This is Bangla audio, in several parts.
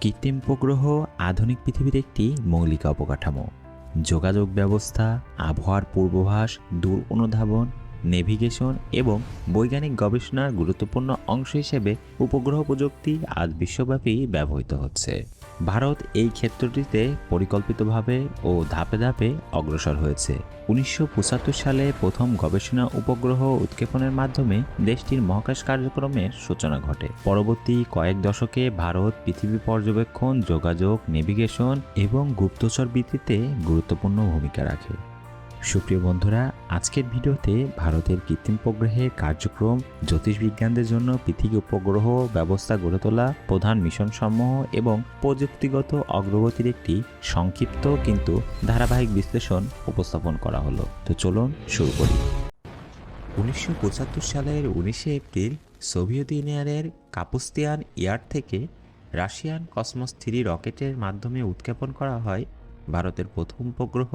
কৃত্রিম উপগ্রহ আধুনিক পৃথিবীর একটি মৌলিক অবকাঠামো। যোগাযোগ ব্যবস্থা, আবহাওয়ার পূর্বাভাস দূর অনুধাবন নেভিগেশন এবং বৈজ্ঞানিক গবেষণার গুরুত্বপূর্ণ অংশ হিসেবে উপগ্রহ প্রযুক্তি আজ বিশ্বব্যাপী ব্যবহৃত হচ্ছে। ভারত এই ক্ষেত্রটিতে পরিকল্পিতভাবে ও ধাপে ধাপে অগ্রসর হয়েছে। উনিশশো পঁচাত্তর সালে প্রথম গবেষণা উপগ্রহ উৎক্ষেপণের মাধ্যমে দেশটির মহাকাশ কার্যক্রমের সূচনা ঘটে। পরবর্তী কয়েক দশকে ভারত পৃথিবী পর্যবেক্ষণ, যোগাযোগ, নেভিগেশন এবং গুপ্তচর বৃত্তিতে গুরুত্বপূর্ণ ভূমিকা রাখে। সুপ্রিয় বন্ধুরা, আজকের ভিডিওতে ভারতের কৃত্রিম উপগ্রহের কার্যক্রম জ্যোতিষবিজ্ঞানদের জন্য পৃথিবী উপগ্রহ ব্যবস্থা গড়ে তোলা প্রধান মিশন সমূহ এবং প্রযুক্তিগত অগ্রগতির একটি সংক্ষিপ্ত কিন্তু ধারাবাহিক বিশ্লেষণ উপস্থাপন করা হলো। তো চলুন শুরু করি। উনিশশো পঁচাত্তর সালের উনিশে এপ্রিল সোভিয়েত ইউনিয়নের কাপুস্তিয়ান ইয়ার থেকে রাশিয়ান কসমস থ্রি রকেটের মাধ্যমে উৎক্ষেপণ করা হয় ভারতের প্রথম উপগ্রহ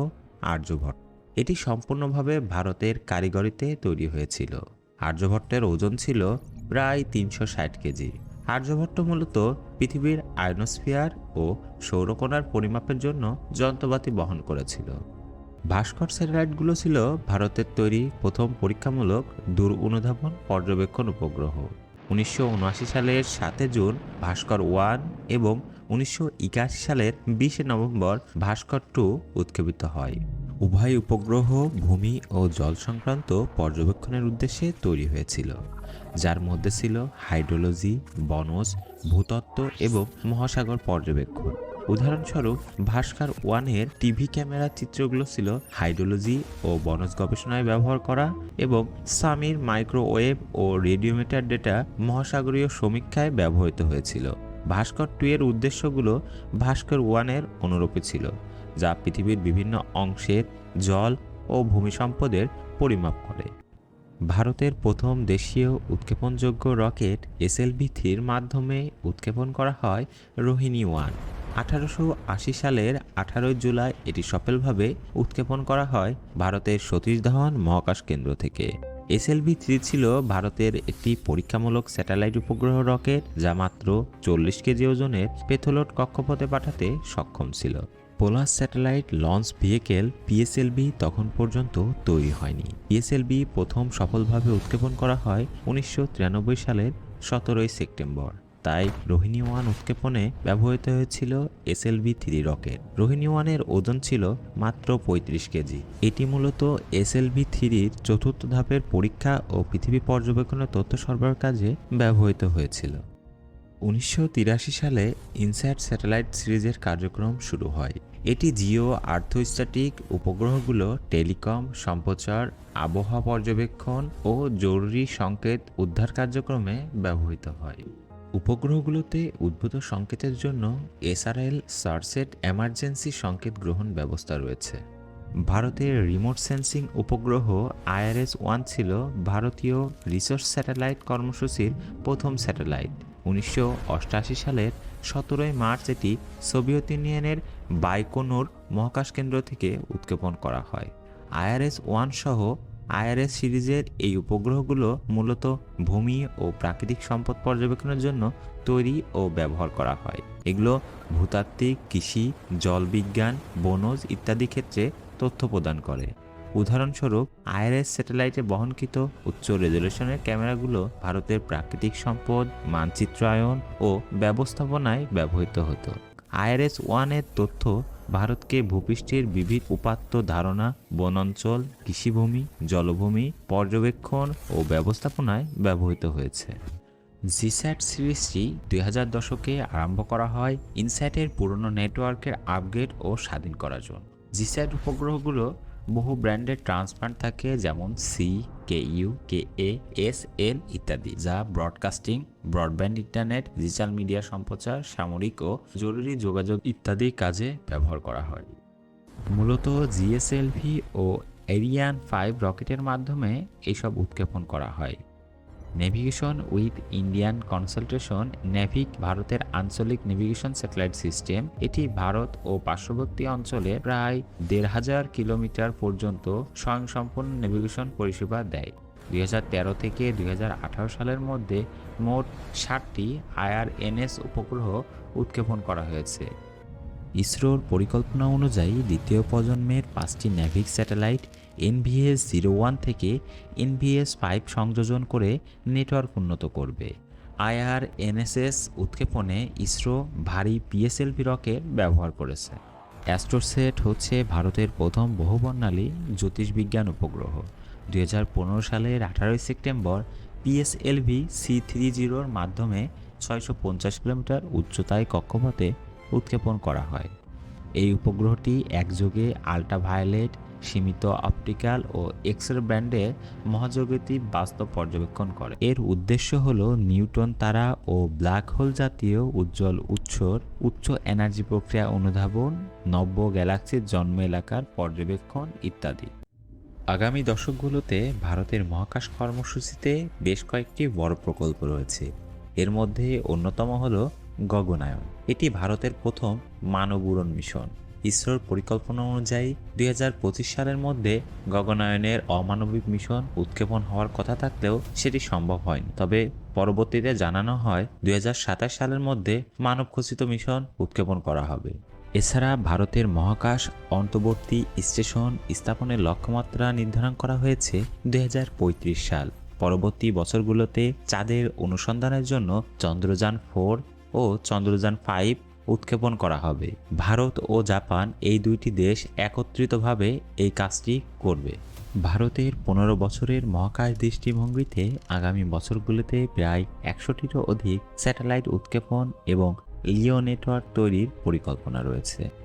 আর্যভট্ট এটি সম্পূর্ণভাবে ভারতের কারিগরিতে তৈরি হয়েছিল। আর্যভট্টের ওজন ছিল প্রায় তিনশো ষাট কেজি। আর্যভট্ট মূলত পৃথিবীর আয়নোস্ফিয়ার ও সৌরকণার পরিমাপের জন্য যন্ত্রপাতি বহন করেছিল। ভাস্কর স্যাটেলাইটগুলো ছিল ভারতের তৈরি প্রথম পরীক্ষামূলক দূর অনুধাবন পর্যবেক্ষণ উপগ্রহ। উনিশশো উনআশি সালের সাতে জুন ভাস্কর ওয়ান এবং উনিশশো একাশি সালের বিশে নভেম্বর ভাস্কর টু উৎক্ষেপিত হয়। উভয় উপগ্রহ, ভূমি ও জল সংক্রান্ত পর্যবেক্ষণের উদ্দেশ্যে তৈরি হয়েছিল, যার মধ্যে ছিল হাইড্রোলজি, বনজ, ভূতত্ত্ব এবং মহাসাগর পর্যবেক্ষণ। উদাহরণস্বরূপ, ভাস্কর ওয়ানের টিভি ক্যামেরার চিত্রগুলো ছিল হাইড্রোলজি ও বনজ গবেষণায় ব্যবহার করা এবং সামির মাইক্রোওয়েভ ও রেডিওমিটার ডেটা মহাসাগরীয় সমীক্ষায় ব্যবহৃত হয়েছিল। ভাস্কর টু এর উদ্দেশ্যগুলো ভাস্কর ওয়ানের অনুরূপে ছিল। যা পৃথিবীর বিভিন্ন অংশের জল ও ভূমি সম্পদের পরিমাপ করে। ভারতের প্রথম দেশীয় উৎক্ষেপণযোগ্য রকেট এসএলভি থ্রির মাধ্যমে উৎক্ষেপণ করা হয় রোহিণী ওয়ান। আঠারোশো আশি সালের আঠারোই জুলাই এটি সফলভাবে উৎক্ষেপণ করা হয় ভারতের সতীশ ধাওয়ান মহাকাশ কেন্দ্র থেকে। এসএলভি থ্রি ছিল ভারতের একটি পরীক্ষামূলক স্যাটেলাইট উপগ্রহ রকেট যা মাত্র চল্লিশ কেজি ওজনের পেথোলট কক্ষপথে পাঠাতে সক্ষম ছিল। Polar satellite launch vehicle PSLV তখন পর্যন্ত তৈরি হয়নি। পিএসএলভি প্রথম সফলভাবে উৎক্ষেপণ করা হয় উনিশশো তিরানব্বই সালের সতেরোই সেপ্টেম্বর। তাই রোহিণী ওয়ান উৎক্ষেপণে ব্যবহৃত হয়েছিল এসএলভি থ্রি রকেট। রোহিণী ওয়ানের ওজন ছিল মাত্র পঁয়ত্রিশ কেজি। এটি মূলত এসএলভি থ্রির চতুর্থ ধাপের পরীক্ষা ও পৃথিবী পর্যবেক্ষণের তথ্য সরবরাহ কাজে ব্যবহৃত হয়েছিল। উনিশশো তিরাশি সালে ইনস্যাট স্যাটেলাইট সিরিজের কার্যক্রম শুরু হয়। এটি জিও আর্থোস্ট্যাটিক উপগ্রহগুলো, টেলিকম, সম্প্রচার, আবহাওয়া পর্যবেক্ষণ ও জরুরি সংকেত উদ্ধার কার্যক্রমে ব্যবহৃত হয়। উপগ্রহগুলোতে উদ্ভূত সংকেতের জন্য এসআরএল, সারসেট এমার্জেন্সি সংকেত গ্রহণ ব্যবস্থা রয়েছে। ভারতের রিমোট সেন্সিং উপগ্রহ আইআরএস ওয়ান ছিল ভারতীয় রিসার্চ স্যাটেলাইট কর্মসূচির প্রথম স্যাটেলাইট। উনিশশো সালের সতেরোই মার্চ এটি সোভিয়েত ইউনিয়নের বাইকোনোর মহাকাশ কেন্দ্র থেকে উৎক্ষেপণ করা হয়। আইআরএস ওয়ান সহ আইআরএস সিরিজের এই উপগ্রহগুলো মূলত ভূমি ও প্রাকৃতিক সম্পদ পর্যবেক্ষণের জন্য তৈরি ও ব্যবহার করা হয়। এগুলো ভূতাত্ত্বিক, কৃষি, জলবিজ্ঞান, বনজ ইত্যাদি ক্ষেত্রে তথ্য প্রদান করে। উদাহরণস্বরূপ, আইআরএস স্যাটেলাইটে বহনকৃত উচ্চ রেজলিউশনের ক্যামেরাগুলো ভারতের প্রাকৃতিক সম্পদ, মানচিত্রায়ন ও ব্যবস্থাপনায় ব্যবহৃত হতো। আইআরএস ওয়ানের তথ্য, ভারতকে ভূপৃষ্ঠের বিবিধ উপাত্ত ধারণা, বনাঞ্চল, কৃষিভূমি, জলভূমি, পর্যবেক্ষণ ও ব্যবস্থাপনায় ব্যবহৃত হয়েছে। জিস্যাট সিরিজটি দুই হাজার দশকে আরম্ভ করা হয় ইনস্যাটের পুরনো নেটওয়ার্কের আপগ্রেড ও স্বাধীন করার জন্য। জিস্যাট উপগ্রহগুলো বহু ব্র্যান্ডের ট্রান্সপ্লান্ট থাকে, যেমন C K U K A S L ইত্যাদি, যা broadcasting, broadband internet, digital media সম্প্রচার, সামরিক ও জরুরি যোগাযোগ ইত্যাদি কাজে ব্যবহার করা হয়। মূলত জিএসএলভি ও এরিয়ান ফাইভ রকেটের মাধ্যমে এইসব উৎক্ষেপণ করা হয়। Navigation with Indian consultation NavIC ভারতের আঞ্চলিক নেভিগেশন স্যাটেলাইট সিস্টেম এটি ভারত ও পার্শ্ববর্তী অঞ্চলে প্রায় দেড় হাজার কিলোমিটার পর্যন্ত স্বয়ংসম্পূর্ণ নেভিগেশন পরিষেবা দেয়। দুই হাজার তেরো থেকে দুই হাজার আঠারো সালের মধ্যে মোট ষাটটি আইআরএনএস উপগ্রহ উৎক্ষেপণ করা হয়েছে। ইসরোর পরিকল্পনা অনুযায়ী দ্বিতীয় প্রজন্মের পাঁচটি NavIC satellite NVS zero one থেকে এনভিএস ফাইভ সংযোজন করে নেটওয়ার্ক উন্নত করবে। আইআরএনএসএস উৎক্ষেপণে ইসরো ভারী পিএসএলভি রকেট ব্যবহার করেছে। অ্যাস্ট্রোসেট হচ্ছে ভারতের প্রথম বহুবর্ণালী জ্যোতিষবিজ্ঞান উপগ্রহ। দু হাজার পনেরো সালের আঠারোই সেপ্টেম্বর পিএসএলভি সি থ্রি জিরোর মাধ্যমে ছয়শো পঞ্চাশ কিলোমিটার উচ্চতায় কক্ষপথে উৎক্ষেপণ করা হয়। এই উপগ্রহটি একযোগে আল্ট্রাভায়োলেট সীমিত অপটিক্যাল ও এক্স রে ব্যান্ডের মহাজগতি বাস্তব পর্যবেক্ষণ করে। এর উদ্দেশ্য হল নিউটন তারা ও ব্ল্যাক হোল জাতীয় উজ্জ্বল উৎসর উচ্চ এনার্জি প্রক্রিয়া অনুধাবন, নব্য গ্যালাক্সির জন্ম এলাকার পর্যবেক্ষণ ইত্যাদি। আগামী দশকগুলোতে ভারতের মহাকাশ কর্মসূচিতে বেশ কয়েকটি বড় প্রকল্প রয়েছে। এর মধ্যে অন্যতম হল গগনায়ন। এটি ভারতের প্রথম মানব উড়ন মিশন। ইসরোর পরিকল্পনা অনুযায়ী দুই হাজার পঁচিশ সালের মধ্যে গগনায়নের অমানবিক মিশন উৎক্ষেপণ হওয়ার কথা থাকলেও সেটি সম্ভব হয়নি। তবে পরবর্তীতে জানানো হয় দুই হাজার সাতাশ সালের মধ্যে মানবখচিত মিশন উৎক্ষেপণ করা হবে। এছাড়া ভারতের মহাকাশ অন্তর্বর্তী স্টেশন স্থাপনের লক্ষ্যমাত্রা নির্ধারণ করা হয়েছে দু হাজার পঁয়ত্রিশ সাল। পরবর্তী বছরগুলোতে চাঁদের অনুসন্ধানের জন্য চন্দ্রযান ফোর ও চন্দ্রযান ফাইভ উৎক্ষেপণ করা হবে। ভারত ও জাপান এই দুইটি দেশ একত্রিতভাবে এই কাজটি করবে। ভারতের পনেরো বছরের মহাকাশ দৃষ্টিভঙ্গিতে আগামী বছরগুলোতে প্রায় একশোটিরও অধিক স্যাটেলাইট উৎক্ষেপণ এবং লিও নেটওয়ার্ক তৈরির পরিকল্পনা রয়েছে।